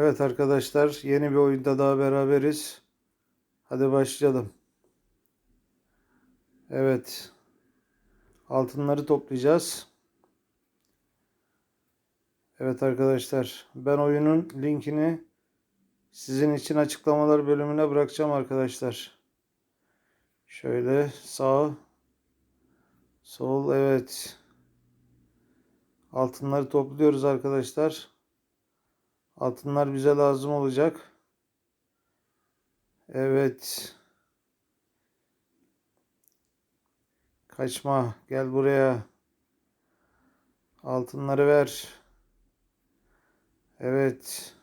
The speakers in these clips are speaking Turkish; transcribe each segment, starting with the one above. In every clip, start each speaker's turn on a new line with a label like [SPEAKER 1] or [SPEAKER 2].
[SPEAKER 1] Evet arkadaşlar yeni bir oyunda daha beraberiz. Hadi başlayalım. Evet. Altınları toplayacağız. Evet arkadaşlar ben oyunun linkini sizin için açıklamalar bölümüne bırakacağım arkadaşlar. Şöyle sağ sol evet. Altınları topluyoruz arkadaşlar. Altınlar bize lazım olacak. Evet. Kaçma. Gel buraya. Altınları ver. Evet.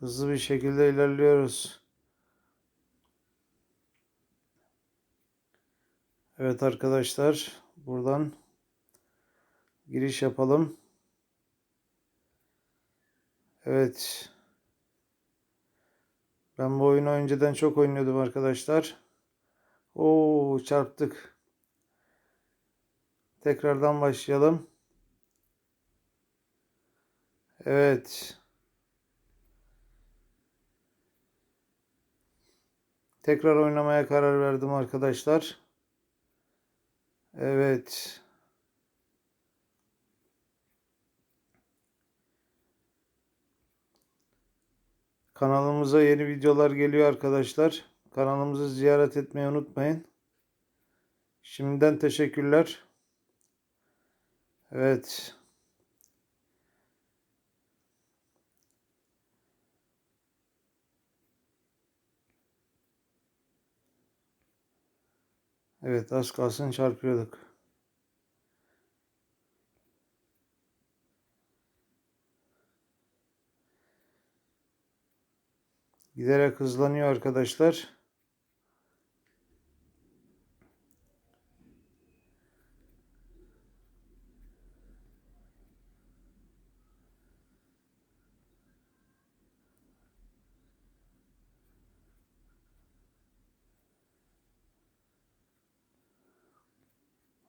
[SPEAKER 1] Hızlı bir şekilde ilerliyoruz. Evet arkadaşlar. Buradan giriş yapalım. Evet. Ben bu oyunu önceden çok oynuyordum arkadaşlar. Oo çarptık. Tekrardan başlayalım. Evet. Tekrar oynamaya karar verdim arkadaşlar. Evet. Kanalımıza yeni videolar geliyor arkadaşlar. Kanalımızı ziyaret etmeyi unutmayın. Şimdiden teşekkürler. Evet. Evet az kalsın çarpıyorduk. Giderek hızlanıyor arkadaşlar.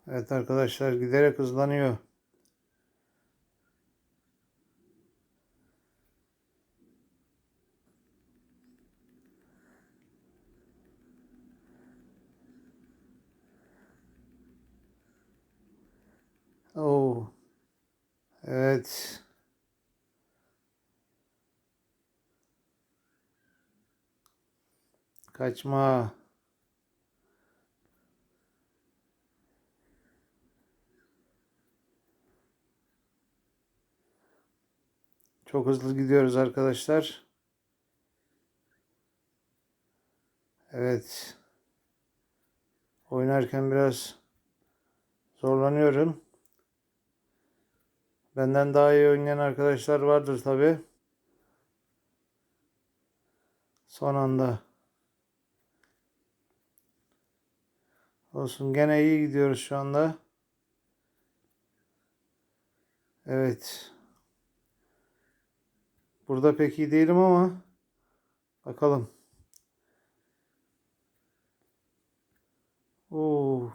[SPEAKER 1] Evet arkadaşlar giderek hızlanıyor. Oo. Evet. Kaçma. Çok hızlı gidiyoruz arkadaşlar. Evet. Oynarken biraz zorlanıyorum. Benden daha iyi oynayan arkadaşlar vardır tabi. Son anda. Olsun gene iyi gidiyoruz şu anda. Evet. Burada pek iyi değilim ama bakalım. Oo.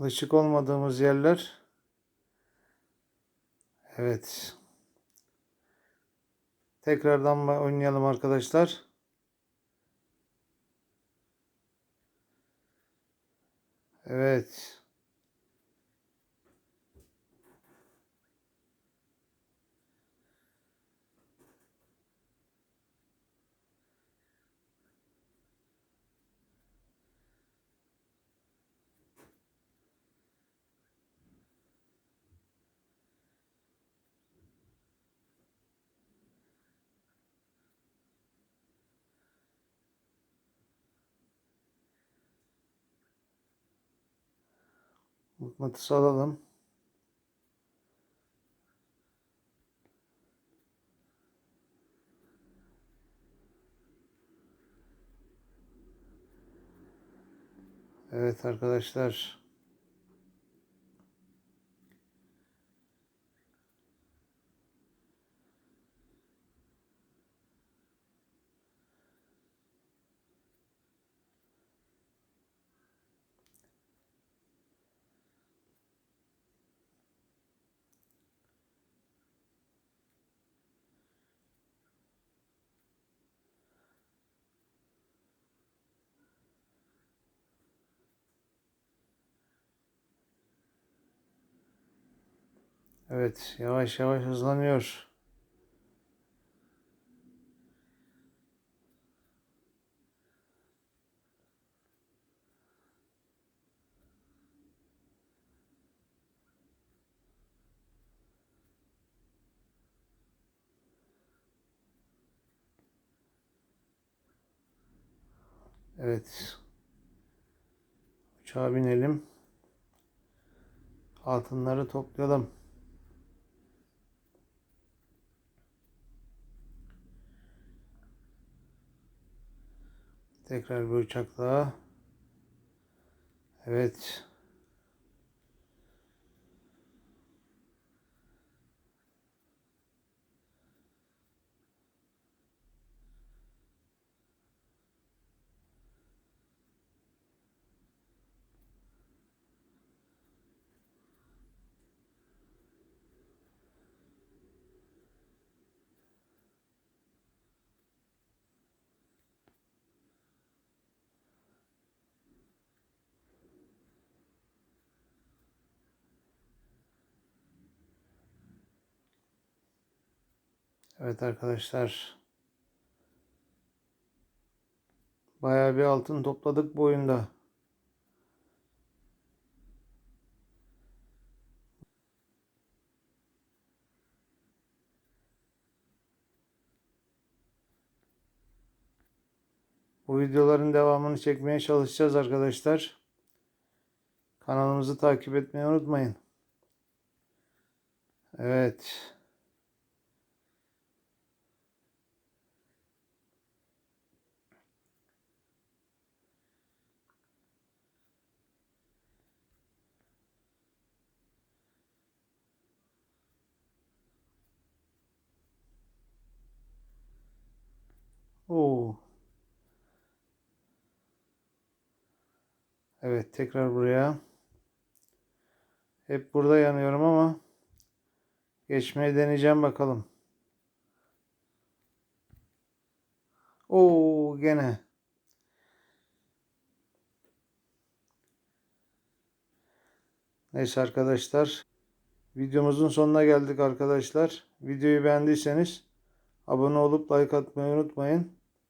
[SPEAKER 1] Alışık olmadığımız yerler. Evet. Tekrardan oynayalım arkadaşlar. Evet. Mıknatıs alalım. Evet arkadaşlar. Evet, yavaş yavaş hızlanıyor. Evet. Uçağa binelim. Altınları toplayalım. Tekrar bir uçak daha. Evet. Evet arkadaşlar. Bayağı bir altın topladık bu oyunda. Bu videoların devamını çekmeye çalışacağız arkadaşlar. Kanalımızı takip etmeyi unutmayın. Evet. Oo. Evet tekrar buraya. Hep burada yanıyorum ama geçmeyi deneyeceğim bakalım. Oo gene. Neyse arkadaşlar. Videomuzun sonuna geldik arkadaşlar. Videoyu beğendiyseniz abone olup like atmayı unutmayın.